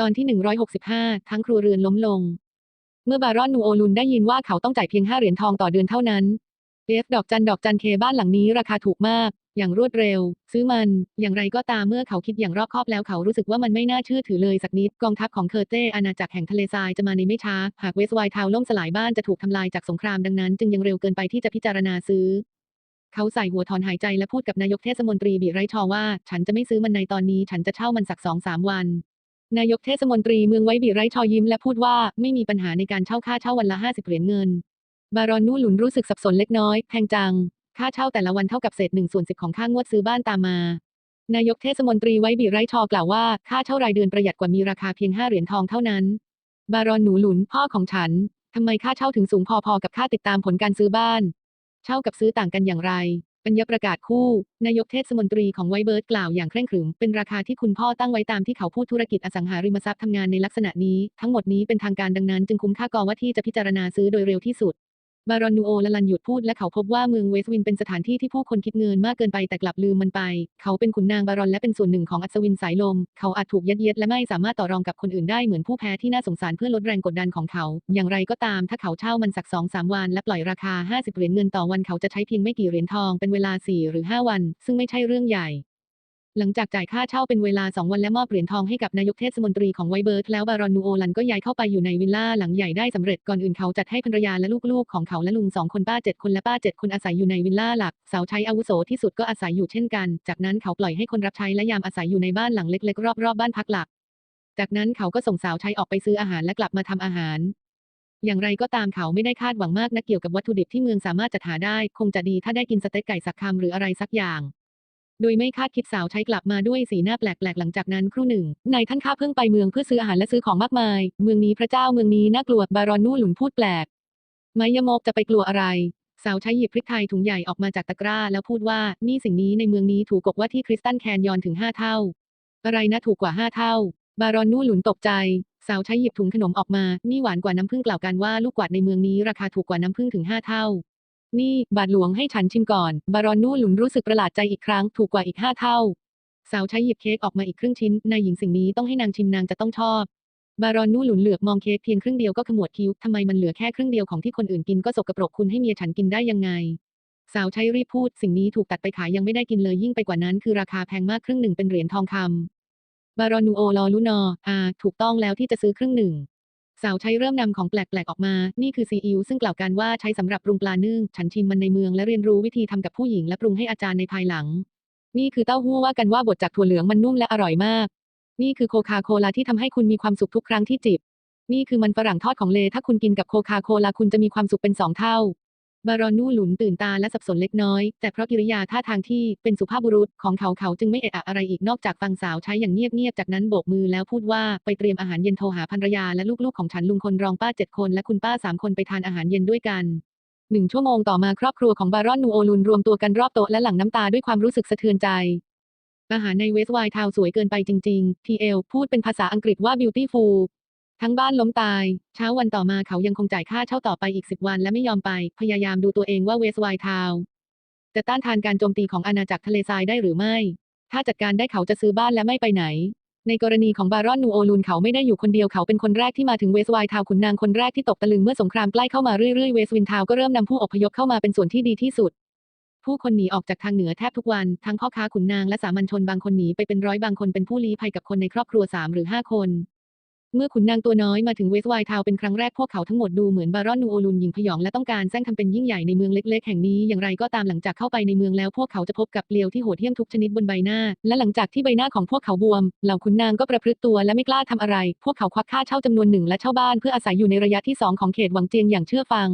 ตอนที่ 165 ทั้งครัวเรือนล้มลง เมื่อบารอนนูโอลุนได้ยินว่าเขาต้องจ่ายเพียง 5 เหรียญทองต่อเดือนเท่านั้นเอฟดอกจันดอกจันเคบ้านหลังนี้ราคาถูกมาก อย่างรวดเร็ว ซื้อมัน อย่างไรก็ตามเมื่อเขาคิดอย่างรอบคอบแล้วเขารู้สึกว่ามันไม่น่าเชื่อถือเลยสักนิด กองทัพของเคอร์เต้อาณาจักรแห่งทะเลทรายจะมาในไม่ช้า หากเวสไวทาวล่มสลายบ้านจะถูกทำลายจากสงครามดังนั้น จึงยังเร็วเกินไปที่จะพิจารณาซื้อ เขาใส่หัวถอนหายใจและพูดกับนายกเทศมนตรีบิไรชอว่า ฉันจะไม่ซื้อมันในตอนนี้ ฉันจะเช่ามันสักสองสามวัน นายกเทศมนตรีเมืองไว้บิไรชอยิ้มและพูดว่าไม่มีปัญหาในการเช่าค่าเช่าวันละ 50 เหรียญเงิน บารอนนู่หลุนรู้สึกสับสนเล็กน้อยแพงจัง ค่าเช่าแต่ละวันเท่ากับเศษหนึ่งส่วนสิบของค่างวดซื้อบ้านตามมา นายกเทศมนตรีไว้บิไรชอกล่าวว่าค่าเช่ารายเดือนประหยัดกว่ามีราคาเพียงห้าเหรียญทองเท่านั้น บารอนหนูหลุนพ่อของฉันทำไมค่าเช่าถึงสูงพอๆกับค่าติดตามผลการซื้อบ้าน เช่ากับซื้อต่างกันอย่างไร ปัญญประกาศคู่ นายกเทศมนตรีของไวเบิร์ดกล่าวอย่างเคร่งขรึม เป็นราคาที่คุณพ่อตั้งไว้ตามที่เขาพูดธุรกิจอสังหาริมทรัพย์ทำงานในลักษณะนี้ ทั้งหมดนี้เป็นทางการดังนั้นจึงคุ้มค่ากอว่าที่จะพิจารณาซื้อโดยเร็วที่สุด บารอนนูโอละลันหยุดพูดและเขาพบว่าเมืองเวสต์วินเป็นสถานที่ที่ผู้คนคิดเงินมากเกินไปแต่กลับลืมมันไป เขาเป็นขุนนางบารอนและเป็นส่วนหนึ่งของอัศวินสายลม เขาอาจถูกยัดเยียดและไม่สามารถต่อรองกับคนอื่นได้เหมือนผู้แพ้ที่น่าสงสารเพื่อลดแรงกดดันของเขา อย่างไรก็ตามถ้าเขาเช่ามันสักสองสามวันและปล่อยราคา 50 เหรียญเงินต่อวันเขาจะใช้เพียงไม่กี่เหรียญทองเป็นเวลา 4 หรือ 5 วัน ซึ่งไม่ใช่เรื่องใหญ่ หลังจากจ่ายค่าเช่าเป็นเวลา 2 วันและมอบเหรียญทองให้กับนายกเทศมนตรีของไวเบิร์ดแล้วบารอนนูโอลันก็ย้ายเข้าไปอยู่ในวิลล่าหลังใหญ่ได้สำเร็จก่อนอื่นเขาจัดให้ภรรยาและลูกๆของเขาและลุงสองคนป้าเจ็ดคนและป้าเจ็ดคนอาศัยอยู่ในวิลล่าหลักสาวใช้อาวุโสที่สุดก็อาศัยอยู่เช่นกัน จากนั้นเขาปล่อยให้คนรับใช้และยามอาศัยอยู่ในบ้านหลังเล็กๆ รอบๆบ้านพักหลัก จากนั้นเขาก็ส่งสาวใช้ออกไปซื้ออาหารและกลับมาทำอาหารอย่างไรก็ตามเขาไม่ได้คาดหวังมากนักเกี่ยวกับวัตถุดิบที่เมืองสามารถจัดหาได้ คงจะดีถ้าได้กินสเต็กไก่สักคำหรืออะไรสักอย่าง โดยไม่คาดคิดสาวใช้กลับมาด้วยสีหน้าแปลกๆหลังจากนั้นครู่หนึ่งนายท่านข้าเพิ่งไปเมืองเพื่อซื้ออาหารและซื้อของมากมาย เมืองนี้พระเจ้าเมืองนี้น่ากลัวบารอนนู่หลุนพูดแปลกไมยมกจะไปกลัวอะไรสาวใช้หยิบพริกไทยถุงใหญ่ออกมาจากตะกร้า แล้วพูดว่านี่สิ่งนี้ในเมืองนี้ถูกกว่าที่คริสตันแคนยอนถึงห้าเท่า อะไรนะถูกกว่าห้าเท่า บารอนนู่หลุนตกใจ สาวใช้หยิบถุงขนมออกมา นี่หวานกว่าน้ำผึ้งกล่าวกันว่าลูกกวาดในเมืองนี้ราคาถูกกว่าน้ำผึ้งถึงห้าเท่า นี่บาทหลวงให้ฉันชิมก่อน บารอนนู่หลุนรู้สึกประหลาดใจอีกครั้ง ถูกกว่าอีกห้าเท่า สาวใช้หยิบเค้กออกมาอีกครึ่งชิ้น นายหญิงสิ่งนี้ต้องให้นางชิมนางจะต้องชอบ บารอนนู่หลุนเหลือบมองเค้กเพียงครึ่งเดียวก็ขมวดคิ้วทำไมมันเหลือแค่ครึ่งเดียวของที่คนอื่นกินก็สกปรกคุณให้เมียฉันกินได้ยังไง สาวใช้รีบพูด สิ่งนี้ถูกตัดไปขายยังไม่ได้กินเลยยิ่งไปกว่านั้น คือราคาแพงมากครึ่งหนึ่งเป็นเหรียญทองคำบารอนนูโอลอลุนออาถูกต้องแล้วที่จะซื้อครึ่งหนึ่ง สาวใช้เริ่มนำของแปลกๆออกมา นี่คือซีอิ๊วซึ่งกล่าวกันว่าใช้สำหรับปรุงปลานึ่ง ฉันชิมมันในเมืองและเรียนรู้วิธีทำกับผู้หญิงและปรุงให้อาจารย์ในภายหลัง นี่คือเต้าหู้ว่ากันว่าบดจากถั่วเหลืองมันนุ่มและอร่อยมาก นี่คือโคคาโคลาที่ทำให้คุณมีความสุขทุกครั้งที่จิบ นี่คือมันฝรั่งทอดของเล ถ้าคุณกินกับโคคาโคลาคุณจะมีความสุขเป็นสองเท่า บารอนนู่หลุนตื่นตาและสับสนเล็กน้อย แต่เพราะกิริยาท่าทางที่เป็นสุภาพบุรุษของเขาเขาจึงไม่เอะอะอะไรอีกนอกจากฟังสาวใช้อย่างเงียบๆจากนั้นโบกมือแล้วพูดว่าไปเตรียมอาหารเย็นโทรหาภรรยาและลูกๆของฉันลุงคนรองป้าเจ็ดคนและคุณป้าสามคนไปทานอาหารเย็นด้วยกันหนึ่งชั่วโมงต่อมาครอบครัวของบารอนนูโอลุนรวมตัวกันรอบโต๊ะและหลั่งน้ำตาด้วยความรู้สึกสะเทือนใจอาหารในเวสต์ไวท์ทาวสวยเกินไปจริง ๆ พีเอลพูดเป็นภาษาอังกฤษว่า beautiful ทั้งบ้านล้มตาย เช้าวันต่อมาเขายังคงจ่ายค่าเช่าต่อไปอีกสิบวันและไม่ยอมไป พยายามดูตัวเองว่าเวสไวทาวจะต้านทานการโจมตีของอาณาจักรทะเลทรายได้หรือไม่ ถ้าจัดการได้เขาจะซื้อบ้านและไม่ไปไหน ในกรณีของบารอนนูโอลูนเขาไม่ได้อยู่คนเดียวเขาเป็นคนแรกที่มาถึงเวสไวทาวขุนนางคนแรกที่ตกตะลึงเมื่อสงครามใกล้เข้ามาเรื่อยๆเวสวินทาวก็เริ่มนำผู้อพยพเข้ามาเป็นส่วนที่ดีที่สุด ผู้คนหนีออกจากทางเหนือแทบทุกวันทั้งพ่อค้าขุนนางและสามัญชนบางคนหนีไปเป็นร้อยบางคนเป็นผู้ลี้ภัยกับคนในครอบครัวสามหรือห้าคน เมื่อขุนนางตัวน้อยมาถึงเวสไวทาวเป็นครั้งแรกพวกเขาทั้งหมดดูเหมือนบารอนนูโอลุนหญิงพยองและต้องการแซงทำเป็นยิ่งใหญ่ในเมืองเล็กๆ แห่งนี้อย่างไรก็ตามหลังจากเข้าไปในเมืองแล้วพวกเขาจะพบกับเปลวที่โหดเหี้ยมทุกชนิดบนใบหน้า และหลังจากที่ใบหน้าของพวกเขาบวม เหล่าขุนนางก็ประพฤติตัวและไม่กล้าทำอะไร พวกเขาควักค่าเช่าจำนวนหนึ่งและเช่าบ้านเพื่ออาศัยอยู่ในระยะที่สองของเขตหวังเจียงอย่างเชื่อฟัง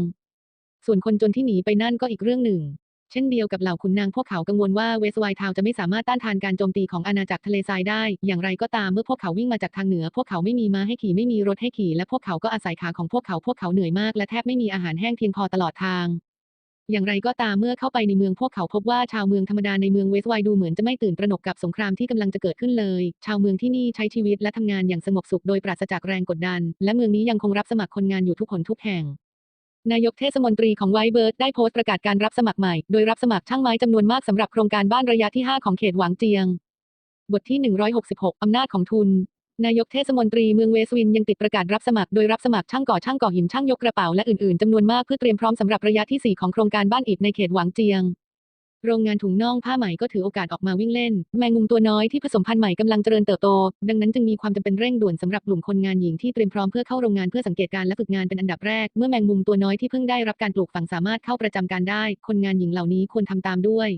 ส่วนคนจนที่หนีไปนั่นก็อีกเรื่องหนึ่ง เช่นเดียวกับเหล่าขุนนางพวกเขากังวลว่าเวสไวท์ทาวจะไม่สามารถต้านทานการโจมตีของอาณาจักรทะเลทรายได้ อย่างไรก็ตามเมื่อพวกเขาวิ่งมาจากทางเหนือ พวกเขาไม่มีม้าให้ขี่ไม่มีรถให้ขี่และพวกเขาก็อาศัยขาของพวกเขาพวกเขาเหนื่อยมากและแทบไม่มีอาหารแห้งเพียงพอตลอดทางอย่างไรก็ตามเมื่อเข้าไปในเมืองพวกเขาพบว่าชาวเมืองธรรมดาในเมืองเวสไวท์ดูเหมือนจะไม่ตื่นตระหนกกับสงครามที่กำลังจะเกิดขึ้นเลย ชาวเมืองที่นี่ใช้ชีวิตและทำงานอย่างสงบสุขโดยปราศจากแรงกดดัน และเมืองนี้ยังคงรับสมัครคนงานอยู่ทุกคนทุกแห่ง นายกเทศมนตรีของไวท์เบิร์ดได้โพสต์ประกาศการรับสมัครใหม่ โดยรับสมัครช่างไม้จำนวนมากสำหรับโครงการบ้านระยะที่ 5 ของเขตหวางเจียง บทที่ 166 อำนาจของทุน นายกเทศมนตรีเมืองเวสต์วินยังติดประกาศรับสมัคร โดยรับสมัครช่างก่อช่างก่อหินช่างยกกระเป๋าและอื่นๆจำนวนมากเพื่อเตรียมพร้อมสำหรับระยะที่ 4 ของโครงการบ้านอิฐในเขตหวางเจียง โรงงานถุงน่องผ้าไหมก็ถือโอกาสออกมาวิ่งเล่น แมงมุมตัวน้อยที่ผสมพันธุ์ใหม่กำลังเจริญเติบโต ดังนั้นจึงมีความจำเป็นเร่งด่วนสำหรับกลุ่มคนงานหญิงที่เตรียมพร้อมเพื่อเข้าโรงงานเพื่อสังเกตการณ์และฝึกงานเป็นอันดับแรก เมื่อแมงมุมตัวน้อยที่เพิ่งได้รับการปลูกฝังสามารถเข้าประจำการได้ คนงานหญิงเหล่านี้ควรทำตามด้วย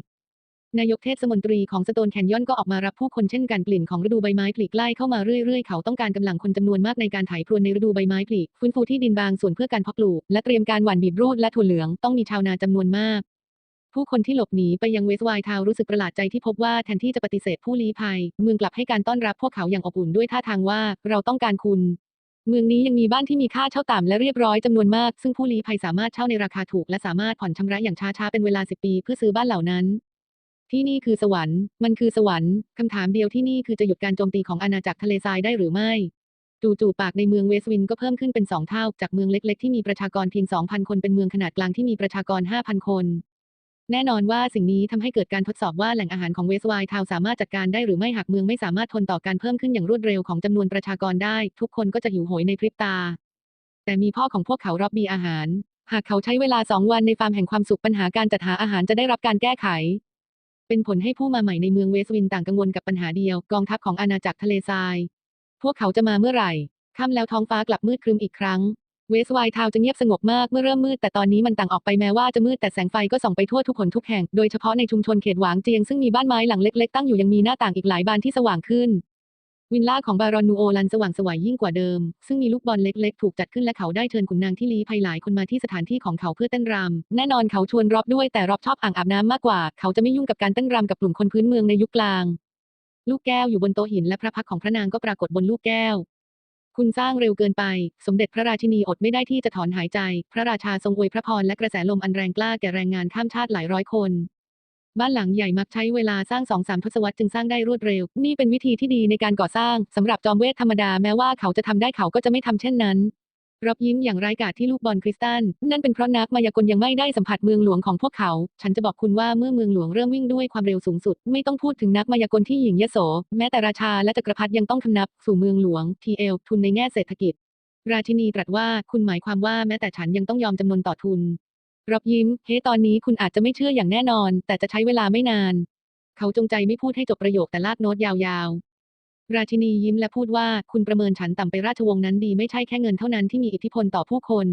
นายกเทศมนตรีของสโตนแคนยอนก็ออกมารับผู้คนเช่นกันกลิ่นของฤดูใบไม้ผลิใกล้เข้ามาเรื่อยๆ เขาต้องการกำลังคนจำนวนมากในการไถพรวนในฤดูใบไม้ผลิฟื้นฟูที่ดินบางส่วนเพื่อการเพาะปลูก และเตรียมการหว่านบีบรูดและถั่วเหลืองต้องมีชาวนาจำนวนมาก ผู้คนที่หลบหนีไปยังเวสต์ไวท์ทาวรู้สึกประหลาดใจที่พบว่าแทนที่จะปฏิเสธผู้ลี้ภัย เมืองกลับให้การต้อนรับพวกเขาอย่างอบอุ่นด้วยท่าทางว่าเราต้องการคุณ เมืองนี้ยังมีบ้านที่มีค่าเช่าต่ำและเรียบร้อยจำนวนมาก ซึ่งผู้ลี้ภัยสามารถเช่าในราคาถูกและสามารถผ่อนชำระอย่างช้าๆเป็นเวลา10ปีเพื่อซื้อบ้านเหล่านั้นที่นี่คือสวรรค์ มันคือสวรรค์ คำถามเดียวที่นี่คือจะหยุดการโจมตีของอาณาจักรทะเลทรายได้หรือไม่ จู่ๆปากในเมืองเวสวินก็เพิ่มขึ้นเป็นสองเท่า จากเมืองเล็กๆ ที่มีประชากรเพียง 2,000 คนเป็นเมืองขนาดกลางที่มีประชากร 5,000 คน แน่นอนว่าสิ่งนี้ทำให้เกิดการทดสอบว่าแหล่งอาหารของเวสไวทาวสามารถจัดการได้หรือไม่หากเมืองไม่สามารถทนต่อการเพิ่มขึ้นอย่างรวดเร็วของจำนวนประชากรได้ ทุกคนก็จะหิวโหยในพริบตา แต่มีพ่อของพวกเขารอบบีอาหาร หากเขาใช้เวลาสองวันในฟาร์มแห่งความสุขปัญหาการจัดหาอาหารจะได้รับการแก้ไข เป็นผลให้ผู้มาใหม่ในเมืองเวสวินต่างกังวลกับปัญหาเดียวกองทัพของอาณาจักรทะเลทราย พวกเขาจะมาเมื่อไหร่ค่ำแล้วท้องฟ้ากลับมืดครึมอีกครั้ง เวสไวทาวจะเงียบสงบมากเมื่อเริ่มมืดแต่ตอนนี้มันต่างออกไปแม้ว่าจะมืดแต่แสงไฟก็ส่องไปทั่วทุกคนทุกแห่ง โดยเฉพาะในชุมชนเขตหวางเจียงซึ่งมีบ้านไม้หลังเล็กๆ ตั้งอยู่ยังมีหน้าต่างอีกหลายบานที่สว่างขึ้น วินล่าของบารอนนูโอลันสว่างสวยยิ่งกว่าเดิม ซึ่งมีลูกบอลเล็กๆ ถูกจัดขึ้นและเขาได้เชิญขุนนางที่ลี้ภัยหลายคนมาที่สถานที่ของเขาเพื่อเต้นรำแน่นอนเขาชวนรอบด้วยแต่รอบชอบอ่างอาบน้ำมากกว่า เขาจะไม่ยุ่งกับการเต้นรำกับกลุ่มคนพื้นเมืองในยุคกลาง ลูกแก้วอยู่บนโต๊ะหินและพระพักของพระนางก็ปรากฏบนลูกแก้ว คุณสร้างเร็วเกินไป สมเด็จพระราชินีอดไม่ได้ที่จะถอนหายใจ พระราชาทรงอวยพระพรและกระแสลมอันแรงกล้าแก่แรงงานข้ามชาติหลายร้อยคน บ้านหลังใหญ่มักใช้เวลาสร้างสองสามทศวรรษจึงสร้างได้รวดเร็ว นี่เป็นวิธีที่ดีในการก่อสร้างสำหรับจอมเวทธรรมดาแม้ว่าเขาจะทำได้เขาก็จะไม่ทำเช่นนั้น รับยิ้มอย่างร้ายกาจที่ลูกบอลคริสตัลนั่นเป็นเพราะนักมายากลยังไม่ได้สัมผัสเมืองหลวงของพวกเขา ฉันจะบอกคุณว่าเมื่อเมืองหลวงเริ่มวิ่งด้วยความเร็วสูงสุด ไม่ต้องพูดถึงนักมายากลที่หญิงยโส แม้แต่ราชาและจักรพรรดิยังต้องคำนับสู่เมืองหลวงทีเอลทุนในแง่เศรษฐกิจ ราชินีตรัสว่าคุณหมายความว่าแม้แต่ฉันยังต้องยอมจำนนต่อทุน รับยิ้ม เฮ้ตอนนี้คุณอาจจะไม่เชื่ออย่างแน่นอน แต่จะใช้เวลาไม่นาน เขาจงใจไม่พูดให้จบประโยคแต่ลากโน้ตยาวๆ ราชินียิ้มและพูดว่าคุณประเมินฉันต่ำไปราชวงศ์นั้นดีไม่ใช่แค่เงินเท่านั้นที่มีอิทธิพลต่อผู้คน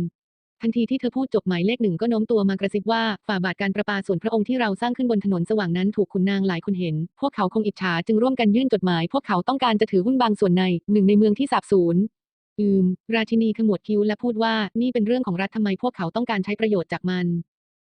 ทันทีที่เธอพูดจบหมายเลขหนึ่งก็โน้มตัวมากระซิบว่าฝ่าบาทการประปาส่วนพระองค์ที่เราสร้างขึ้นบนถนนสว่างนั้นถูกขุนนางหลายคนเห็น พวกเขาคงอิจฉาจึงร่วมกันยื่นจดหมาย พวกเขาต้องการจะถือหุ้นบางส่วนในหนึ่งในเมืองที่สาบสูญอืม ราชินีขมวดคิ้วและพูดว่านี่เป็นเรื่องของรัฐทำไมพวกเขาต้องการใช้ประโยชน์จากมัน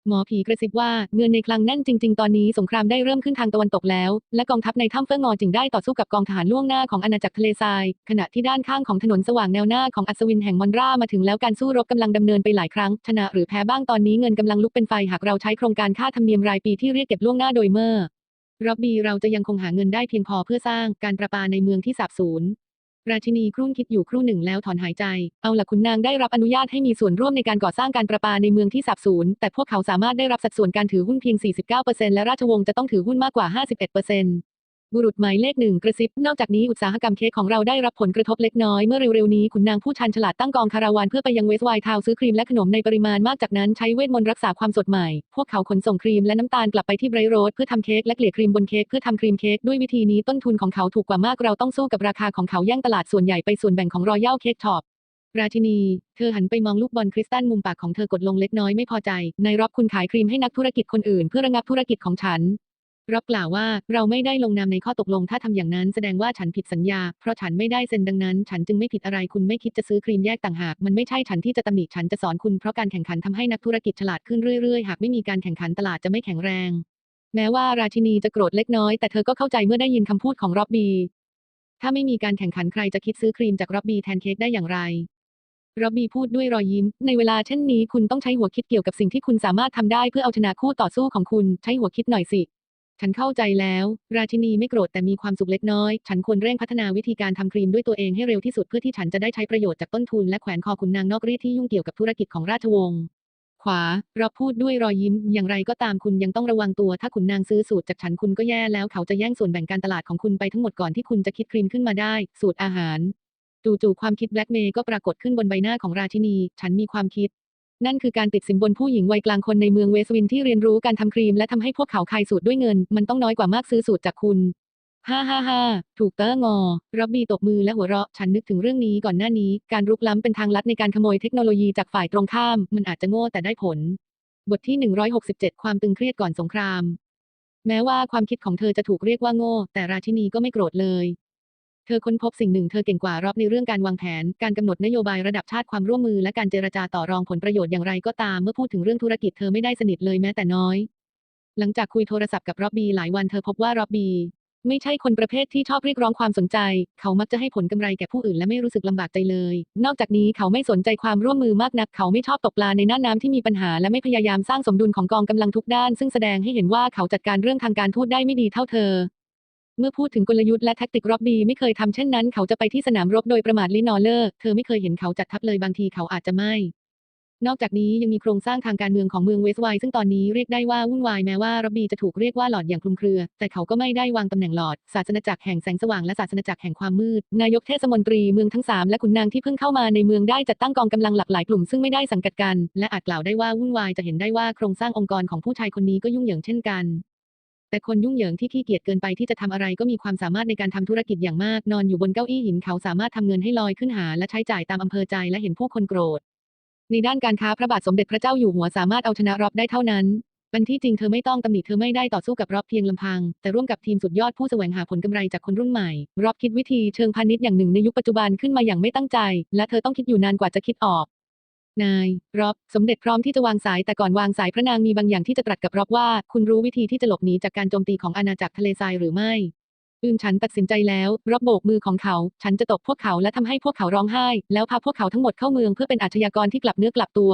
หมอผีกระซิบว่าเงินในคลังแน่นจริง ๆ ตอนนี้สงครามได้เริ่มขึ้นทางตะวันตกแล้ว และกองทัพในถ้ำเฟิงงอจึงได้ต่อสู้กับกองทหารล่วงหน้าของอาณาจักรทะเลทราย ขณะที่ด้านข้างของถนนสว่างแนวหน้าของอัศวินแห่งมอนรามาถึงแล้วการสู้รบกำลังดำเนินไปหลายครั้ง ชนะหรือแพ้บ้างตอนนี้เงินกำลังลุกเป็นไฟหากเราใช้โครงการค่าธรรมเนียมรายปีที่เรียกเก็บล่วงหน้าโดยเมื่อรับบีเราจะยังคงหาเงินได้เพียงพอเพื่อสร้างการประปาในเมืองที่สาบสูญ ราชินีครุ่นคิดอยู่ครู่หนึ่งแล้วถอนหายใจ เอาล่ะคุณนางได้รับอนุญาตให้มีส่วนร่วมในการก่อสร้างการประปาในเมืองที่สับสูญแต่พวกเขาสามารถได้รับสัดส่วนการถือหุ้นเพียง 49%และราชวงศ์จะต้องถือหุ้นมากกว่า 51% บุรุษหมายเลขหนึ่งกระซิบ นอกจากนี้อุตสาหกรรมเค้กของเราได้รับผลกระทบเล็กน้อย เมื่อเร็วๆนี้ขุนนางผู้ชันฉลาดตั้งกองคาราวานเพื่อไปยังเวสไวท์ทาวซื้อครีมและขนมในปริมาณมากจากนั้นใช้เวทมนต์รักษาความสดใหม่ พวกเขาขนส่งครีมและน้ำตาลกลับไปที่ไบรโรดเพื่อทำเค้กและเกลี่ยครีมบนเค้กเพื่อทำครีมเค้กด้วยวิธีนี้ต้นทุนของเขาถูกกว่ามากเราต้องสู้กับราคาของเขาแย่งตลาดส่วนใหญ่ไปส่วนแบ่งของรอยัลเค้กช็อปราชินี เธอหันไปมองลูกบอลคริสตัลมุมปากของเธอกดลงเล็กน้อยไม่พอใจในรอบคุณขายครีมให้นักธุรกิจคนอื่นเพื่อระงับธุรกิจของฉัน รับกล่าวว่าเราไม่ได้ลงนามในข้อตกลงถ้าทำอย่างนั้นแสดงว่าฉันผิดสัญญา เพราะฉันไม่ได้เซ็นดังนั้น ฉันจึงไม่ผิดอะไรคุณไม่คิดจะซื้อครีมแยกต่างหาก มันไม่ใช่ฉันที่จะตำหนิฉันจะสอนคุณเพราะการแข่งขันทำให้นักธุรกิจฉลาดขึ้นเรื่อยๆ หากไม่มีการแข่งขันตลาดจะไม่แข็งแรง แม้ว่าราชินีจะโกรธเล็กน้อยแต่เธอก็เข้าใจเมื่อได้ยินคำพูดของร็อบบี้ถ้าไม่มีการแข่งขันใครจะคิดซื้อครีมจากร็อบบี้แทนเค้กได้อย่างไรร็อบบี้พูดด้วยรอยยิ้ม ในเวลาเช่นนี้คุณต้องใช้หัวคิดเกี่ยวกับสิ่งที่คุณสามารถทำได้เพื่อเอาชนะคู่ต่อสู้ของคุณ ใช้หัวคิดหน่อยสิ ฉันเข้าใจแล้ว ราชินีไม่โกรธแต่มีความสุขเล็กน้อย ฉันควรเร่งพัฒนาวิธีการทำครีมด้วยตัวเองให้เร็วที่สุดเพื่อที่ฉันจะได้ใช้ประโยชน์จากต้นทุนและแขวนคอขุนนางนอกรีดที่ยุ่งเกี่ยวกับธุรกิจของราชวงศ์ขวาเราพูดด้วยรอยยิ้ม อย่างไรก็ตามคุณยังต้องระวังตัว ถ้าขุนนางซื้อสูตรจากฉันคุณก็แย่แล้วเขาจะแย่งส่วนแบ่งการตลาดของคุณไปทั้งหมดก่อนที่คุณจะคิดครีมขึ้นมาได้ สูตรอาหารจู่ๆความคิดแบล็กเมย์ก็ปรากฏขึ้นบนใบหน้าของราชินี ฉันมีความคิด นั่นคือการติดสินบนผู้หญิงวัยกลางคนในเมืองเวสต์วินที่เรียนรู้การทำครีมและทำให้พวกเขาขายสูตรด้วยเงิน มันต้องน้อยกว่ามากซื้อสูตรจากคุณฮ่าฮ่าฮ่าถูกเตอร์งอรับบีตบมือและหัวเราะ ฉันนึกถึงเรื่องนี้ก่อนหน้านี้ การรุกล้ำเป็นทางลัดในการขโมยเทคโนโลยีจากฝ่ายตรงข้าม มันอาจจะโง่แต่ได้ผล บทที่ 167 ความตึงเครียดก่อนสงคราม แม้ว่าความคิดของเธอจะถูกเรียกว่าโง่ แต่ราชินีก็ไม่โกรธเลย เธอค้นพบสิ่งหนึ่งเธอเก่งกว่ารอบในเรื่องการวางแผน การกำหนดนโยบายระดับชาติความร่วมมือและการเจรจาต่อรองผลประโยชน์อย่างไรก็ตามเมื่อพูดถึงเรื่องธุรกิจเธอไม่ได้สนิทเลยแม้แต่น้อย หลังจากคุยโทรศัพท์กับร็อบบี้หลายวันเธอพบว่าร็อบบี้ไม่ใช่คนประเภทที่ชอบเรียกร้องความสนใจ เขามักจะให้ผลกำไรแก่ผู้อื่นและไม่รู้สึกลำบากใจเลย นอกจากนี้เขาไม่สนใจความร่วมมือมากนัก เขาไม่ชอบตกปลาในน้านน้ำที่มีปัญหา และไม่พยายามสร้างสมดุลของกองกำลังทุกด้าน ซึ่งแสดงให้เห็นว่าเขาจัดการเรื่องทางการทูตได้ไม่ดีเท่าเธอ เมื่อพูดถึงกลยุทธ์และแท็กติกรอบบี้ไม่เคยทำเช่นนั้น เขาจะไปที่สนามรบโดยประมาทลินอเลอร์ เธอไม่เคยเห็นเขาจัดทัพเลยบางทีเขาอาจจะไม่ นอกจากนี้ยังมีโครงสร้างทางการเมืองของเมืองเวสต์ไวน์ซึ่งตอนนี้เรียกได้ว่าวุ่นวายแม้ว่ารอบบี้จะถูกเรียกว่าหลอดอย่างคลุมเครือ แต่เขาก็ไม่ได้วางตำแหน่งหลอด ศาสนจักรแห่งแสงสว่างและศาสนจักรแห่งความมืด นายกเทศมนตรีเมืองทั้งสามและขุนนางที่เพิ่งเข้ามาในเมืองได้จัดตั้งกองกำลังหลากหลายกลุ่มซึ่งไม่ได้สังกัดกัน และอาจกล่าวได้ว่าวุ่นวายจะเห็นได้ว่าโครงสร้างองค์กรของผู้ชายคนนี้ก็ยุ่งเหยิงเช่นกัน แต่คนยุ่งเหยิงที่ขี้เกียจเกินไปที่จะทำอะไรก็มีความสามารถในการทำธุรกิจอย่างมาก นอนอยู่บนเก้าอี้หินเขาสามารถทำเงินให้ลอยขึ้นหา และใช้จ่ายตามอำเภอใจและเห็นผู้คนโกรธ ในด้านการค้าพระบาทสมเด็จพระเจ้าอยู่หัวสามารถเอาชนะรอบได้เท่านั้นเป็นที่จริงเธอไม่ต้องตำหนิเธอไม่ได้ต่อสู้กับรอบเพียงลำพัง แต่ร่วมกับทีมสุดยอดผู้แสวงหาผลกำไรจากคนรุ่นใหม่ รอบคิดวิธีเชิงพาณิชย์อย่างหนึ่งในยุคปัจจุบันขึ้นมาอย่างไม่ตั้งใจ และเธอต้องคิดอยู่นานกว่าจะคิดออก นายรอบสมเด็จพร้อมที่จะวางสายแต่ก่อนวางสายพระนางมีบางอย่างที่จะตรัสกับรอบว่า คุณรู้วิธีที่จะหลบหนีจากการโจมตีของอาณาจักรทะเลทรายหรือไม่อืมฉันตัดสินใจแล้ว รอบโบกมือของเขา ฉันจะตบพวกเขาและทำให้พวกเขาร้องไห้ แล้วพาพวกเขาทั้งหมดเข้าเมืองเพื่อเป็นอาชญากรที่กลับเนื้อกลับตัว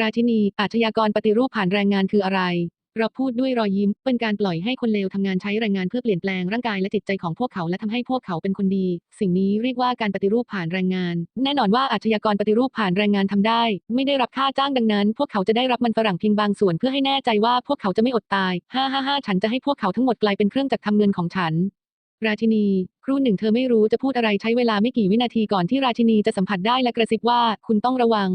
ราชินีอาชญากรปฏิรูปผ่านแรงงานคืออะไร เราพูดด้วยรอยยิ้ม เป็นการปล่อยให้คนเลวทำงานใช้แรงงานเพื่อเปลี่ยนแปลงร่างกายและจิตใจของพวกเขาและทำให้พวกเขาเป็นคนดี สิ่งนี้เรียกว่าการปฏิรูปผ่านแรงงาน แน่นอนว่าอาชญากรปฏิรูปผ่านแรงงานทำได้ ไม่ได้รับค่าจ้างดังนั้น พวกเขาจะได้รับมันฝรั่งเพียงบางส่วนเพื่อให้แน่ใจว่าพวกเขาจะไม่อดตายฮ่าฮ่าฮ่าฉันจะให้พวกเขาทั้งหมดกลายเป็นเครื่องจักรทำเงินของฉันราชินี ครู่หนึ่งเธอไม่รู้จะพูดอะไรใช้เวลาไม่กี่วินาทีก่อนที่ราชินีจะสัมผัสได้และกระซิบว่า คุณต้องระวัง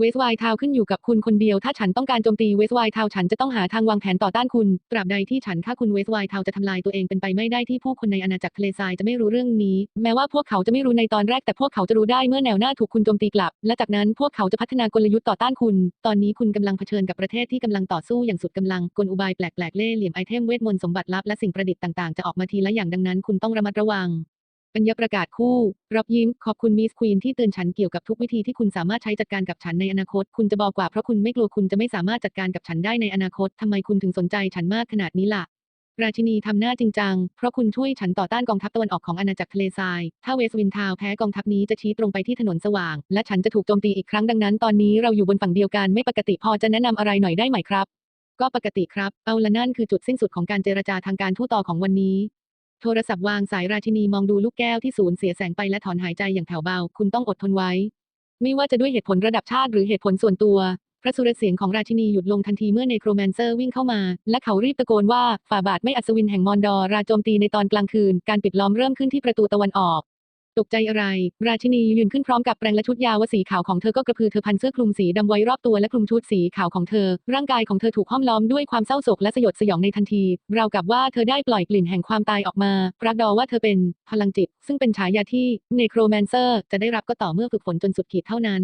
เวสไวท์ทาวขึ้นอยู่กับคุณคนเดียว ถ้าฉันต้องการโจมตีเวสไวท์ทาวฉันจะต้องหาทางวางแผนต่อต้านคุณ ตราบใดที่ฉันฆ่าคุณเวสไวท์ทาวจะทำลายตัวเองเป็นไปไม่ได้ที่ผู้คนในอาณาจักรทะเลทรายจะไม่รู้เรื่องนี้ แม้ว่าพวกเขาจะไม่รู้ในตอนแรกแต่พวกเขาจะรู้ได้เมื่อแนวหน้าถูกคุณโจมตีกลับ และจากนั้นพวกเขาจะพัฒนากลยุทธ์ต่อต้านคุณ ตอนนี้คุณกำลังเผชิญกับประเทศที่กำลังต่อสู้อย่างสุดกำลังกลอุบายแปลกๆเล่ห์เหลี่ยมไอเทมเวทมนต์สมบัติลับและสิ่งประดิษฐ์ต่างๆจะออกมาทีละอย่างดังนั้น คุณต้องระมัดระวัง ปัญญาประกาศคู่ รับยิ้ม ขอบคุณมิสควีนที่เตือนฉันเกี่ยวกับทุกวิธีที่คุณสามารถใช้จัดการกับฉันในอนาคต คุณจะบอกกว่าเพราะคุณไม่กลัวคุณจะไม่สามารถจัดการกับฉันได้ในอนาคต ทำไมคุณถึงสนใจฉันมากขนาดนี้ล่ะ ราชินีทำหน้าจริงจัง เพราะคุณช่วยฉันต่อต้านกองทัพตะวันออกของอาณาจักรทะเลทราย ถ้าเวสวินทาวแพ้กองทัพนี้จะชี้ตรงไปที่ถนนสว่าง และฉันจะถูกโจมตีอีกครั้งดังนั้นตอนนี้เราอยู่บนฝั่งเดียวกันไม่ปกติพอจะแนะนำอะไรหน่อยได้ไหมครับก็ปกติครับ เอาละนั่นคือจุดสิ้นสุดของการเจรจาทางการทูตต่อของวันนี้ โทรศัพท์วางสายราชินีมองดูลูกแก้วที่สูญเสียแสงไปและถอนหายใจอย่างแผ่วเบา คุณต้องอดทนไว้ ไม่ว่าจะด้วยเหตุผลระดับชาติหรือเหตุผลส่วนตัว พระสุรเสียงของราชินีหยุดลงทันทีเมื่อเนโครแมนเซอร์วิ่งเข้ามา และเขารีบตะโกนว่าฝ่าบาทไม่อัศวินแห่งมอนดอร์ราโจมตีในตอนกลางคืน การปิดล้อมเริ่มขึ้นที่ประตูตะวันออก ตกใจอะไร ราชินียืนขึ้นพร้อมกับแปรงและชุดยาวสีขาวของเธอก็กระพือเธอพันเสื้อคลุมสีดำไว้รอบตัวและคลุมชุดสีขาวของเธอ ร่างกายของเธอถูกห้อมล้อมด้วยความเศร้าโศกและสยดสยองในทันที ราวกับว่าเธอได้ปล่อยกลิ่นแห่งความตายออกมาปรากฏว่าเธอเป็นพลังจิต ซึ่งเป็นฉายาที่เนโครแมนเซอร์จะได้รับก็ต่อเมื่อฝึกฝนจนสุดขีดเท่านั้น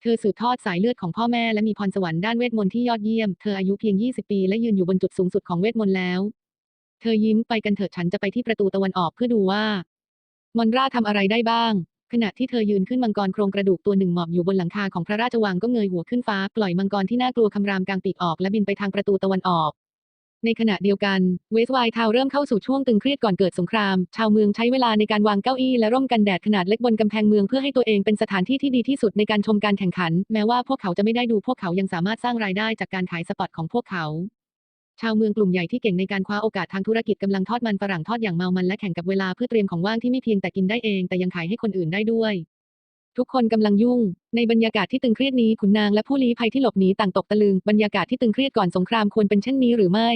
เธอสืบทอดสายเลือดของพ่อแม่และมีพรสวรรค์ด้านเวทมนต์ที่ยอดเยี่ยม เธออายุเพียง 20 ปีและยืนอยู่บนจุดสูงสุดของเวทมนต์แล้ว เธอยิ้มไปกันเถิดฉันจะไปที่ประตูตะวันออกเพื่อดูว่า มอนราทำอะไรได้บ้าง ขณะที่เธอยืนขึ้นมังกรโครงกระดูกตัวหนึ่งหมอบอยู่บนหลังคาของพระราชวังก็เงยหัวขึ้นฟ้า ปล่อยมังกรที่น่ากลัวคำรามกลางปีกออกและบินไปทางประตูตะวันออก ในขณะเดียวกันเวสไวท์ทาวเริ่มเข้าสู่ช่วงตึงเครียดก่อนเกิดสงคราม ชาวเมืองใช้เวลาในการวางเก้าอี้และร่มกันแดดขนาดเล็กบนกำแพงเมืองเพื่อให้ตัวเองเป็นสถานที่ที่ดีที่สุดในการชมการแข่งขัน แม้ว่าพวกเขาจะไม่ได้ดูพวกเขายังสามารถสร้างรายได้จากการขายสปอตของพวกเขา ชาวเมืองกลุ่มใหญ่ที่เก่งในการคว้าโอกาสทางธุรกิจกำลังทอดมันฝรั่งทอดอย่างเมามันและแข่งกับเวลาเพื่อเตรียมของว่างที่ไม่เพียงแต่กินได้เองแต่ยังขายให้คนอื่นได้ด้วย ทุกคนกำลังยุ่ง ในบรรยากาศที่ตึงเครียดนี้ขุนนางและผู้ลี้ภัยที่หลบหนีต่างตกตะลึงบรรยากาศที่ตึงเครียดก่อนสงครามควรเป็นเช่นนี้หรือไม่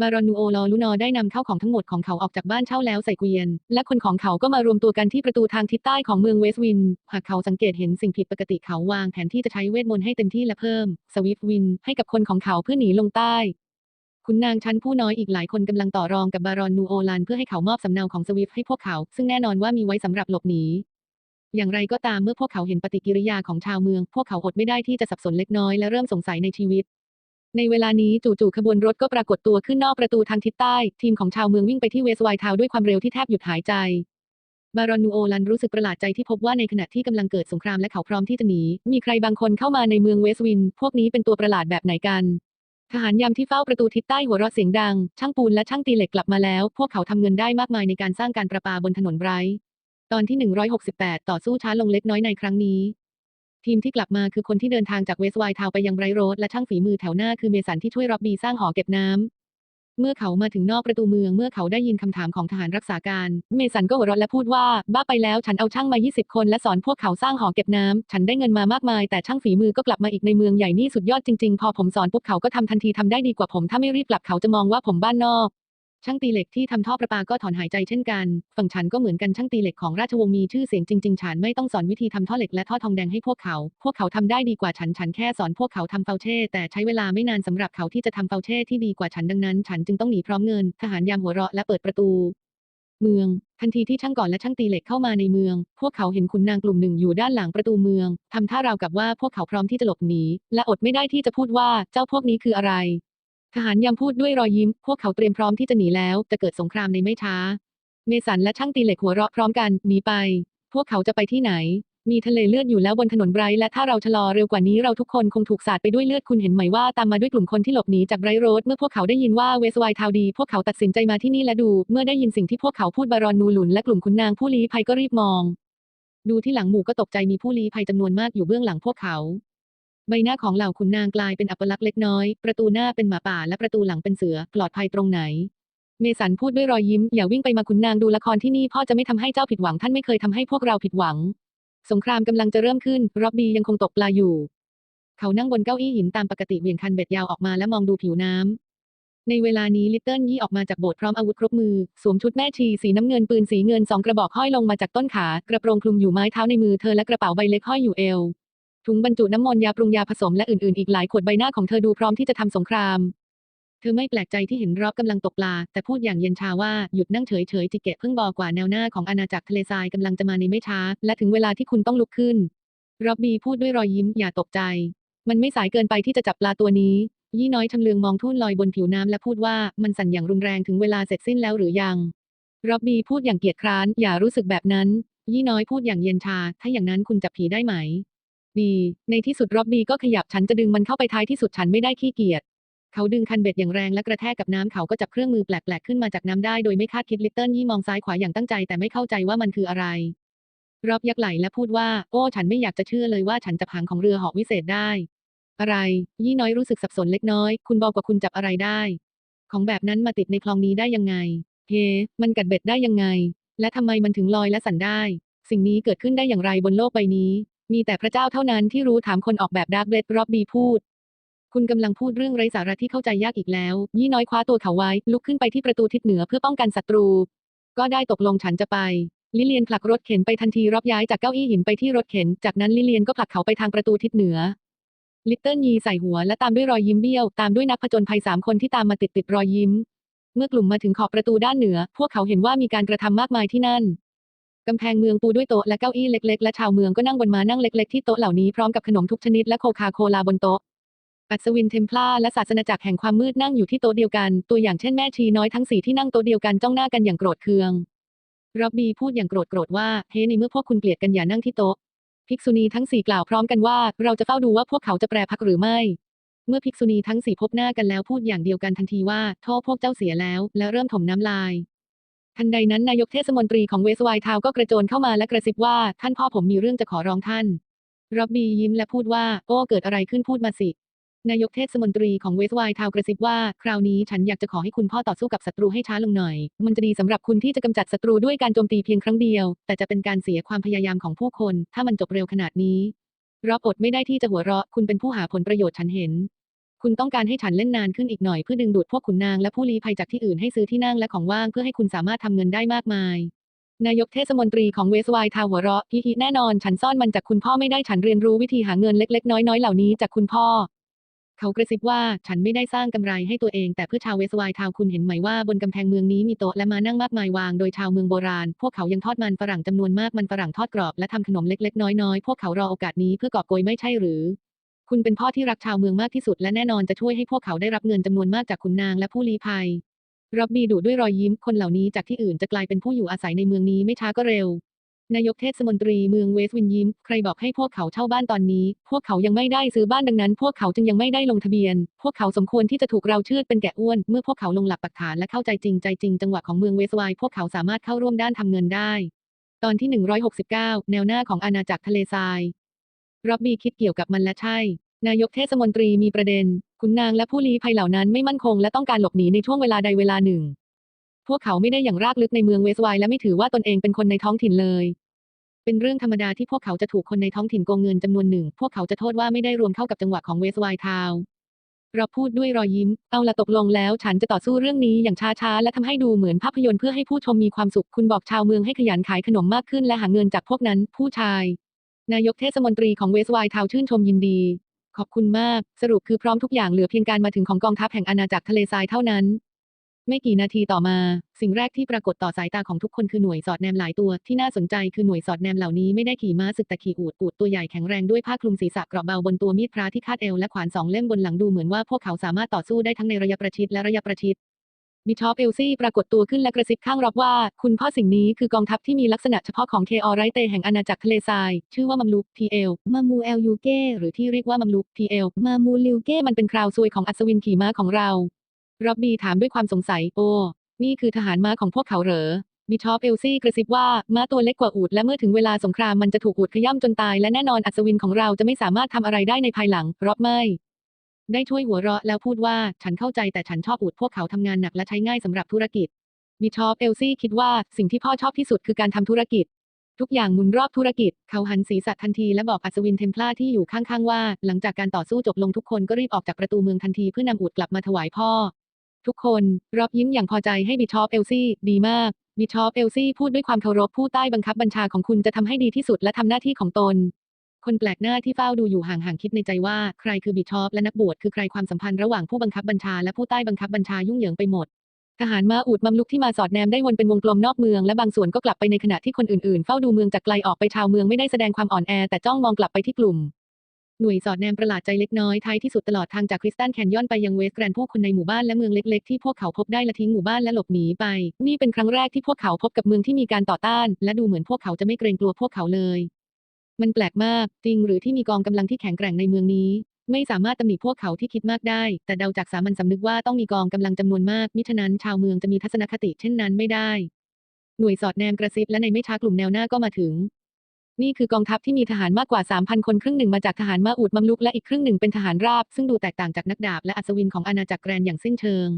บารอนนูโอลอลุนอได้นำเข้าของทั้งหมดของเขาออกจากบ้านเช่าแล้วใส่เกวียน และคนของเขาก็มารวมตัวกันที่ประตูทางทิศใต้ของเมืองเวสต์วิน หากเขาสังเกตเห็นสิ่งผิดปกติเขาวางแผนที่จะใช้เวทมนต์ให้เต็มที่และเพิ่ม สวิฟวิน ให้กับคนของเขาเพื่อหนีลงใต้ ขุนนางชั้นผู้น้อยอีกหลายคนกำลังต่อรองกับบารอนนูโอลันเพื่อให้เขามอบสำเนาของสวิฟให้พวกเขา ซึ่งแน่นอนว่ามีไว้สำหรับหลบหนีอย่างไรก็ตามเมื่อพวกเขาเห็นปฏิกิริยาของชาวเมือง พวกเขาอดไม่ได้ที่จะสับสนเล็กน้อยและเริ่มสงสัยในชีวิต ในเวลานี้จู่ๆขบวนรถก็ปรากฏตัวขึ้นนอกประตูทางทิศใต้ ทีมของชาวเมืองวิ่งไปที่เวสไวท์ทาวด้วยความเร็วที่แทบหยุดหายใจ บารอนนูโอลันรู้สึกประหลาดใจที่พบว่าในขณะที่กำลังเกิดสงครามและเขาพร้อมที่จะหนีมีใครบางคนเข้ามาในเมืองเวสต์วิน พวกนี้เป็นตัวประหลาดแบบไหนกัน ทหารยามที่เฝ้าประตูทิศใต้หัวเราะเสียงดัง ช่างปูนและช่างตีเหล็กกลับมาแล้ว พวกเขาทำเงินได้มากมายในการสร้างการประปาบนถนนไบรท์ตอนที่ 168 ต่อสู้ช้าลงเล็กน้อยในครั้งนี้ ทีมที่กลับมาคือคนที่เดินทางจากเวสต์ไวท์ทาวไปยังไบรท์โรดและช่างฝีมือแถวหน้าคือเมสันที่ช่วยร็อบบี้สร้างหอเก็บน้ำ เมื่อเขามาถึงนอกประตูเมืองเมื่อเขาได้ยินคำถามของทหารรักษาการ เมสันก็หัวเราะและพูดว่า บ้าไปแล้วฉันเอาช่างมา 20 คนและสอนพวกเขาสร้างหอเก็บน้ำ ฉันได้เงินมามากมาย แต่ช่างฝีมือก็กลับมาอีกในเมืองใหญ่นี่สุดยอดจริงๆ พอผมสอนปุ๊บเขาก็ทำทันทีทำได้ดีกว่าผมถ้าไม่รีบกลับเขาจะมองว่าผมบ้านนอก ช่างตีเหล็กที่ทำท่อประปาก็ถอนหายใจเช่นกัน ฝั่งฉันก็เหมือนกันช่างตีเหล็กของราชวงศ์มีชื่อเสียงจริงๆ ฉันไม่ต้องสอนวิธีทำท่อเหล็กและท่อทองแดงให้พวกเขา พวกเขาทำได้ดีกว่าฉัน ฉันแค่สอนพวกเขาทำเฟลเช่แต่ใช้เวลาไม่นานสำหรับเขาที่จะทำเฟลเช่ที่ดีกว่าฉันดังนั้น ฉันจึงต้องหนีพร้อมเงิน ทหารยามหัวเราะและเปิดประตู เมือง ทันทีที่ช่างก่อนและช่างตีเหล็กเข้ามาในเมือง พวกเขาเห็นขุนนางกลุ่มหนึ่งอยู่ด้านหลังประตูเมืองทำท่าราวกับว่าพวกเขาพร้อมที่จะหลบหนี และอดไม่ได้ที่จะพูดว่าเจ้าพวกนี้คืออะไร ทหารยามพูดด้วยรอยยิ้ม พวกเขาเตรียมพร้อมที่จะหนีแล้ว จะเกิดสงครามในไม่ช้า เมสันและช่างตีเหล็กหัวเราะพร้อมกัน หนีไป พวกเขาจะไปที่ไหน มีทะเลเลือดอยู่แล้วบนถนนไบรท์และถ้าเราชะลอเร็วกว่านี้เราทุกคนคงถูกสาดไปด้วยเลือดคุณเห็นไหมว่าตามมาด้วยกลุ่มคนที่หลบหนีจากไบรท์โรดเมื่อพวกเขาได้ยินว่าเวสไวท์ทาวดี พวกเขาตัดสินใจมาที่นี่และดู เมื่อได้ยินสิ่งที่พวกเขาพูดบารอนนูหลุนและกลุ่มคุณนางผู้ลี้ภัยก็รีบมอง ดูที่หลังหมู่ก็ตกใจมีผู้ลี้ภัยจำนวนมากอยู่เบื้องหลังพวกเขา ใบหน้าของเหล่าขุนนางกลายเป็นอัปลักษณ์เล็กน้อย ประตูหน้าเป็นหมาป่าและประตูหลังเป็นเสือ ปลอดภัยตรงไหน เมสันพูดด้วยรอยยิ้ม อย่าวิ่งไปมาขุนนางดูละครที่นี่พ่อจะไม่ทำให้เจ้าผิดหวังท่านไม่เคยทำให้พวกเราผิดหวัง สงครามกำลังจะเริ่มขึ้น ร็อบบี้ยังคงตกปลาอยู่ เขานั่งบนเก้าอี้หินตามปกติเหวี่ยงคันเบ็ดยาวออกมาและมองดูผิวน้ำในเวลานี้ลิตเติ้ลยี่ออกมาจากโบสถ์พร้อมอาวุธครบมือ สวมชุดแม่ชีสีน้ำเงินปืนสีเงินสองกระบอกห้อยลงมาจากต้นขากระโปรงคลุมอยู่ไม้เท้าในมือเธอและกระเป๋าใบเล็กห้อยอยู่เอว ถุงบรรจุน้ำมนต์ยาปรุงยาผสมและอื่นๆ อีกหลายขวดใบหน้าของเธอดูพร้อมที่จะทำสงคราม เธอไม่แปลกใจที่เห็นรอบกำลังตกปลา แต่พูดอย่างเย็นชาว่าหยุดนั่งเฉยๆจิเกะเพิ่งบอกว่าแนวหน้าของอาณาจักรทะเลทรายกำลังจะมาในไม่ช้า และถึงเวลาที่คุณต้องลุกขึ้นร็อบบี้พูดด้วยรอยยิ้มอย่าตกใจ มันไม่สายเกินไปที่จะจับปลาตัวนี้ ยี่น้อยชำเลืองมองทุ่นลอยบนผิวน้ำและพูดว่ามันสั่นอย่างรุนแรงถึงเวลาเสร็จสิ้นแล้วหรือยังร็อบบี้พูดอย่างเกียจคร้านอย่ารู้สึกแบบนั้น ยี่น้อยพูดอย่างเย็นชา ถ้าอย่างนั้นคุณจับผีได้ไหม ดีในที่สุดร็อบบี้ก็ขยับฉันจะดึงมันเข้าไปท้ายที่สุดฉันไม่ได้ขี้เกียจเขาดึงคันเบ็ดอย่างแรงและกระแทกกับน้ำเขาก็จับเครื่องมือแปลกๆขึ้นมาจากน้ำได้โดยไม่คาดคิดลิตเติ้ลยี่มองซ้ายขวาอย่างตั้งใจแต่ไม่เข้าใจว่ามันคืออะไร รอบยักไหลและพูดว่า โอ้ฉันไม่อยากจะเชื่อเลยว่าฉันจับหางของเรือเหาะวิเศษได้ อะไร ยี่น้อยรู้สึกสับสนเล็กน้อย คุณบอกว่าคุณจับอะไรได้ ของแบบนั้นมาติดในคลองนี้ได้ยังไงเฮมันกัดเบ็ดได้ยังไง และทำไมมันถึงลอยและสั่นได้ สิ่งนี้เกิดขึ้นได้อย่างไรบนโลกใบนี้ มีแต่พระเจ้าเท่านั้นที่รู้ถามคนออกแบบดาร์กเบดร็อบบีพูด คุณกำลังพูดเรื่องไร้สาระที่เข้าใจยากอีกแล้ว ยี่น้อยคว้าตัวเขาไว้ ลุกขึ้นไปที่ประตูทิศเหนือเพื่อป้องกันศัตรู ก็ได้ตกลงฉันจะไป ลิเลียนผลักรถเข็นไปทันทีรอบย้ายจากเก้าอี้หินไปที่รถเข็น จากนั้นลิเลียนก็ผลักเขาไปทางประตูทิศเหนือ ลิตเติ้ลยีใส่หัวและตามด้วยรอยยิ้มเบี้ยว ตามด้วยนักผจญภัยสามคนที่ตามมาติดติดรอยยิ้ม เมื่อกลุ่มมาถึงขอบประตูด้านเหนือ พวกเขาเห็นว่ามีการกระทำมากมายที่นั่น กำแพงเมืองปูด้วยโต๊ะและเก้าอี้เล็กๆ และชาวเมืองก็นั่งบนม้านั่งเล็กๆที่โต๊ะเหล่านี้พร้อมกับขนมทุกชนิดและโคคาโคลาบนโต๊ะ อัศวินเทมพลาและศาสนาจักรแห่งความมืดนั่งอยู่ที่โต๊ะเดียวกัน ตัวอย่างเช่นแม่ชีน้อยทั้งสี่ที่นั่งโต๊ะเดียวกันจ้องหน้ากันอย่างโกรธเคืองร็อบบี้พูดอย่างโกรธโกรธว่า เฮ้ในเมื่อพวกคุณเกลียดกันอย่านั่งที่โต๊ะ ภิกษุณีทั้งสี่กล่าวพร้อมกันว่า เราจะเฝ้าดูว่าพวกเขาจะแปรพักหรือไม่ เมื่อภิกษุณีทั้งสี่พบหน้ากันแล้วพูดอย่างเดียวกันทันทีว่า โทษพวกเจ้าเสียแล้ว และเริ่มถมน้ำลาย ทันใดนั้นนายกเทศมนตรีของเวสไวทาวก็กระโจนเข้ามาและกระซิบว่า ท่านพ่อผมมีเรื่องจะขอร้องท่านร็อบบี้ยิ้มและพูดว่า โอ้ เกิดอะไรขึ้นพูดมาสิ นายกเทศมนตรีของเวสไวทาวกระซิบว่า คราวนี้ฉันอยากจะขอให้คุณพ่อต่อสู้กับศัตรูให้ช้าลงหน่อย มันจะดีสำหรับคุณที่จะกำจัดศัตรูด้วยการโจมตีเพียงครั้งเดียว แต่จะเป็นการเสียความพยายามของผู้คน ถ้ามันจบเร็วขนาดนี้รอบอดไม่ได้ที่จะหัวเราะ คุณเป็นผู้หาผลประโยชน์ฉันเห็น คุณต้องการให้ฉันเล่นนานขึ้นอีกหน่อยเพื่อดึงดูดพวกขุนนางและผู้ลี้ภัยจากที่อื่นให้ซื้อที่นั่งและของว่างเพื่อให้คุณสามารถทำเงินได้มากมาย นายกเทศมนตรีของเวสไวท์ทาวน์หัวเราะฮิฮิแน่นอน ฉันซ่อนมันจากคุณพ่อไม่ได้ฉันเรียนรู้วิธีหาเงินเล็ก ๆ น้อยๆเหล่านี้จากคุณพ่อ เขากระซิบว่าฉันไม่ได้สร้างกำไรให้ตัวเอง แต่เพื่อชาวเวสไวท์ทาวคุณเห็นไหมว่าบนกำแพงเมืองนี้มีโต๊ะและมานั่งมากมายวางโดยชาวเมืองโบราณ พวกเขายังทอดมันฝรั่งจำนวนมากมันฝรั่งทอดกรอบและทำขนมเล็ก ๆ น้อยๆพวกเขารอโอกาสนี้เพื่อกอบโกยไม่ใช่หรือ คุณเป็นพ่อที่รักชาวเมืองมากที่สุดและแน่นอนจะช่วยให้พวกเขาได้รับเงินจำนวนมากจากขุนนางและผู้ลี้ภัยรับบีดุด้วยรอยยิ้มคนเหล่านี้จากที่อื่นจะกลายเป็นผู้อยู่อาศัยในเมืองนี้ไม่ช้าก็เร็วนายกเทศมนตรีเมืองเวสต์วินยิ้ม ใครบอกให้พวกเขาเช่าบ้านตอนนี้ พวกเขายังไม่ได้ซื้อบ้านดังนั้น พวกเขาจึงยังไม่ได้ลงทะเบียน พวกเขาสมควรที่จะถูกเราเชือดเป็นแกะอ้วน เมื่อพวกเขาลงหลักปักฐานและเข้าใจจริงใจจริงจังหวะของเมืองเวสต์ไวท์พวกเขาสามารถเข้าร่วมด้านทำเงินได้ ตอนที่ 169 แนวหน้าของอาณาจักรทะเลทราย ร็อบบี้คิดเกี่ยวกับมันและใช่ นายกเทศมนตรีมีประเด็น คุณนางและผู้ลี้ภัยเหล่านั้นไม่มั่นคงและต้องการหลบหนีในช่วงเวลาใดเวลาหนึ่ง พวกเขาไม่ได้อย่างรากลึกในเมืองเวสต์ไวท์และไม่ถือว่าตนเองเป็นคนในท้องถิ่นเลย เป็นเรื่องธรรมดาที่พวกเขาจะถูกคนในท้องถิ่นโกงเงินจำนวนหนึ่ง พวกเขาจะโทษว่าไม่ได้รวมเข้ากับจังหวะของเวสต์ไวทาวเราพูดด้วยรอยยิ้ม เอาละตกลงแล้วฉันจะต่อสู้เรื่องนี้อย่างช้าๆ และทำให้ดูเหมือนภาพยนตร์เพื่อให้ผู้ชมมีความสุข คุณบอกชาวเมืองให้ขยันขายขนมมากขึ้นและหาเงินจากพวกนั้น ผู้ชาย นายกเทศมนตรีของเวสไวท์ทาวชื่นชมยินดี ขอบคุณมาก สรุปคือพร้อมทุกอย่างเหลือเพียงการมาถึงของกองทัพแห่งอาณาจักรทะเลทรายเท่านั้น ไม่กี่นาทีต่อมา สิ่งแรกที่ปรากฏต่อสายตาของทุกคนคือหน่วยสอดแนมหลายตัว ที่น่าสนใจคือหน่วยสอดแนมเหล่านี้ไม่ได้ขี่ม้าศึกแต่ขี่อูฐอูฐตัวใหญ่แข็งแรงด้วยผ้าคลุมศีรษะเกราะเบาบนตัวมีดพระที่คาดเอวและขวานสองเล่มบนหลังดูเหมือนว่าพวกเขาสามารถต่อสู้ได้ทั้งในระยะประชิดและระยะประชิด บิชอปเอลซี่ปรากฏตัวขึ้นและกระซิบข้างรอบว่า คุณพ่อสิ่งนี้คือกองทัพที่มีลักษณะเฉพาะของเคอไรเตแห่งอาณาจักรทะเลทราย ชื่อว่ามัมลุกทีเอลมามูเอลยูเก้หรือที่เรียกว่ามัมลุกทีเอลมามูลิวเก้มันเป็นคราวซวยของอัศวินขี่ม้าของเราร็อบบี้ถามด้วยความสงสัย โอ้ นี่คือทหารม้าของพวกเขาเหรอบิชอปเอลซี่กระซิบว่าม้าตัวเล็กกว่าอูดและเมื่อถึงเวลาสงครามมันจะถูกอูดขย่ำจนตายและแน่นอนอัศวินของเราจะไม่สามารถทำอะไรได้ในภายหลังรอบไม่ ได้ช่วยหัวเราะแล้วพูดว่า ฉันเข้าใจแต่ฉันชอบอูดพวกเขาทำงานหนักและใช้ง่ายสำหรับธุรกิจบิชอปเอลซี่คิดว่าสิ่งที่พ่อชอบที่สุดคือการทำธุรกิจ ทุกอย่างหมุนรอบธุรกิจ เขาหันศีรษะทันทีและบอกอัศวินเทมพลาที่อยู่ข้างๆว่า หลังจากการต่อสู้จบลงทุกคนก็รีบออกจากประตูเมืองทันทีเพื่อนำอูดกลับมาถวายพ่อ ทุกคนรอบยิ้มอย่างพอใจให้บิชอปเอลซี่ดีมากบิชอปเอลซี่พูดด้วยความเคารพผู้ใต้บังคับบัญชาของคุณจะทำให้ดีที่สุดและทำหน้าที่ของตน คนแปลกหน้าที่เฝ้าดูอยู่ห่างๆคิดในใจว่า ใครคือบิชอปและนักบวชคือใครความสัมพันธ์ระหว่างผู้บังคับบัญชาและผู้ใต้บังคับบัญชายุ่งเหยิงไปหมด ทหารม้าอูดมัมลุกที่มาสอดแนมได้วนเป็นวงกลมนอกเมืองและบางส่วนก็กลับไปในขณะที่คนอื่นๆ เฝ้าดูเมืองจากไกลออกไปชาวเมืองไม่ได้แสดงความอ่อนแอแต่จ้องมองกลับไปที่กลุ่มหน่วยสอดแนมประหลาดใจเล็กน้อยท้ายที่สุดตลอดทางจากคริสตันแคนยอนไปยังเวสแกรนผู้คนในหมู่บ้านและเมืองเล็กๆที่พวกเขาพบได้และทิ้งหมู่บ้านและหลบหนีไป นี่เป็นครั้งแรกที่พวกเขาพบกับเมืองที่มีการต่อต้าน และดูเหมือนพวกเขาจะไม่เกรงกลัวพวกเขาเลย มันแปลกมาก จริงหรือที่มีกองกำลังที่แข็งแกร่งในเมืองนี้ ไม่สามารถตำหนิพวกเขาที่คิดมากได้ แต่เดาจากสามัญสำนึกว่าต้องมีกองกำลังจำนวนมาก มิฉะนั้นชาวเมืองจะมีทัศนคติเช่นนั้นไม่ได้ หน่วยสอดแนมกระซิบและในไม่ช้ากลุ่มแนวหน้าก็มาถึง นี่คือกองทัพที่มีทหารมากกว่า 3,000 คนครึ่งหนึ่งมาจากทหารมาอูดมัมลุกและอีกครึ่งหนึ่งเป็นทหารราบ ซึ่งดูแตกต่างจากนักดาบและอัศวินของอาณาจักรแกรนอย่างสิ้นเชิง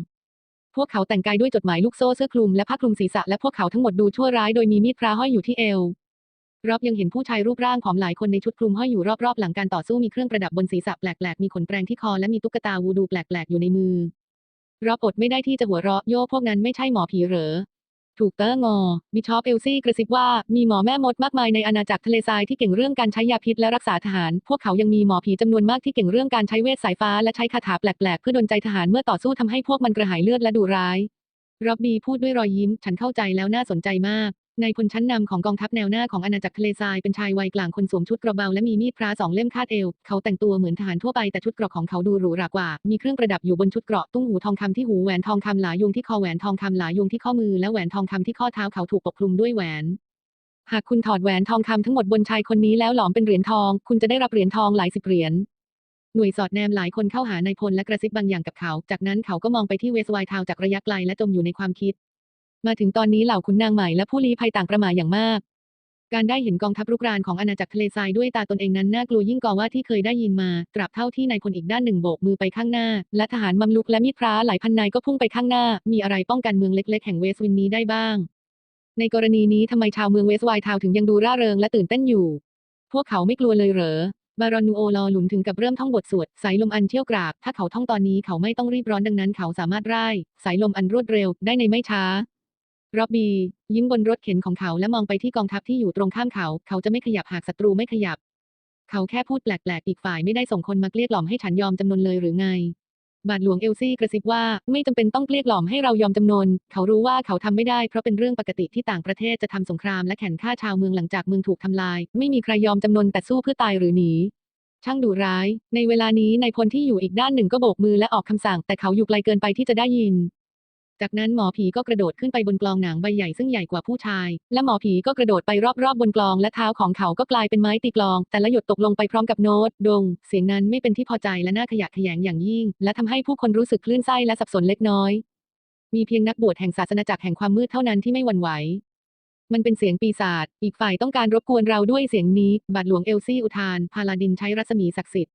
พวกเขาแต่งกายด้วยจดหมายลูกโซ่เสื้อคลุมและผ้าคลุมศีรษะและพวกเขาทั้งหมดดูชั่วร้ายโดยมีมีดพระห้อยอยู่ที่เอว รอบยังเห็นผู้ชายรูปร่างผอมหลายคนในชุดคลุมห้อยอยู่รอบๆ หลังการต่อสู้มีเครื่องประดับบนศีรษะแปลกๆ มีขนแปรงที่คอและมีตุ๊กตาวูดูแปลกๆ อยู่ในมือ รอบอดไม่ได้ที่จะหัวเราะโย่พวกนั้นไม่ใช่หมอผีเหรอ ถูกเตอร์งอ บิชอปเอลซี่กระซิบว่ามีหมอแม่มดมากมายในอาณาจักรทะเลทรายที่เก่งเรื่องการใช้ยาพิษและรักษาทหาร พวกเขายังมีหมอผีจำนวนมากที่เก่งเรื่องการใช้เวทสายฟ้าและใช้คาถาแปลกๆ เพื่อดลใจทหารเมื่อต่อสู้ทำให้พวกมันกระหายเลือดและดุร้ายร็อบบีพูดด้วยรอยยิ้ม ฉันเข้าใจแล้วน่าสนใจมาก นายพลชั้นนำของกองทัพแนวหน้าของอาณาจักรทะเลทรายเป็นชายวัยกลางคนสวมชุดเกราะเบาและมีมีดพระสองเล่มคาดเอว เขาแต่งตัวเหมือนทหารทั่วไปแต่ชุดเกราะของเขาดูหรูหรากว่า มีเครื่องประดับอยู่บนชุดเกราะตุ้งหูทองคำที่หูแหวนทองคำหลายยวงที่คอแหวนทองคำหลายยวงที่ข้อมือและแหวนทองคำที่ข้อเท้าเขาถูกปกคลุมด้วยแหวนหากคุณถอดแหวนทองคำทั้งหมดบนชายคนนี้แล้วหลอมเป็นเหรียญทอง คุณจะได้รับเหรียญทองหลายสิบเหรียญหน่วยสอดแนมหลายคนเข้าหานายพลและกระซิบบางอย่างกับเขา จากนั้นเขาก็มองไปที่เวสไวทาวจากระยะไกลและจมอยู่ในความคิด มาถึงตอนนี้เหล่าขุนนางใหม่และผู้ลี้ภัยต่างประหม่าอย่างมาก การได้เห็นกองทัพรุกรานของอาณาจักรทะเลทรายด้วยตาตนเองนั้นน่ากลัวยิ่งกว่าว่าที่เคยได้ยินมา ตราบเท่าที่นายพลอีกด้านหนึ่งโบกมือไปข้างหน้า และทหารมัมลุกและมีดพระหลายพันนายก็พุ่งไปข้างหน้า มีอะไรป้องกันเมืองเล็ก ๆ แห่งเวสต์วินนี้ได้บ้าง ในกรณีนี้ทำไมชาวเมืองเวสต์ไวท์ทาวถึงยังดูร่าเริงและตื่นเต้นอยู่ พวกเขาไม่กลัวเลยเหรอบารอนนูโอลอหลุนถึงกับเริ่มท่องบทสวดสายลมอันเชี่ยวกราบ ถ้าเขาท่องตอนนี้เขาไม่ต้องรีบร้อนดังนั้นเขาสามารถร่ายสายลมอันรวดเร็วได้ในไม่ช้า ร็อบบี้ยิ้มบนรถเข็นของเขาและมองไปที่กองทัพที่อยู่ตรงข้ามเขา เขาจะไม่ขยับหากศัตรูไม่ขยับ เขาแค่พูดแปลกๆ อีกฝ่ายไม่ได้ส่งคนมาเกลี้ยกล่อมให้ฉันยอมจำนนเลยหรือไง บาทหลวงเอลซี่กระซิบว่าไม่จำเป็นต้องเกลี้ยกล่อมให้เรายอมจำนน เขารู้ว่าเขาทำไม่ได้เพราะเป็นเรื่องปกติที่ต่างประเทศจะทำสงครามและแข่งฆ่าชาวเมืองหลังจากเมืองถูกทำลาย ไม่มีใครยอมจำนนแต่สู้เพื่อตายหรือหนีช่างดุร้าย ในเวลานี้นายพลที่อยู่อีกด้านหนึ่งก็โบกมือและออกคำสั่ง แต่เขาอยู่ไกลเกินไปที่จะได้ยิน จากนั้นหมอผีก็กระโดดขึ้นไปบนกลองหนังใบใหญ่ซึ่งใหญ่กว่าผู้ชาย และหมอผีก็กระโดดไปรอบๆบนกลอง และเท้าของเขาก็กลายเป็นไม้ตีกลอง แต่ละหยดตกลงไปพร้อมกับโน้ตดง เสียงนั้นไม่เป็นที่พอใจและน่าขยะแขยงอย่างยิ่ง และทำให้ผู้คนรู้สึกคลื่นไส้และสับสนเล็กน้อย มีเพียงนักบวชแห่งศาสนาจักรแห่งความมืดเท่านั้นที่ไม่หวั่นไหวมันเป็นเสียงปีศาจ อีกฝ่ายต้องการรบกวนเราด้วยเสียงนี้ บาทหลวงเอลซี่อุทาน พาลาดินใช้รัศมีศักดิ์สิทธิ์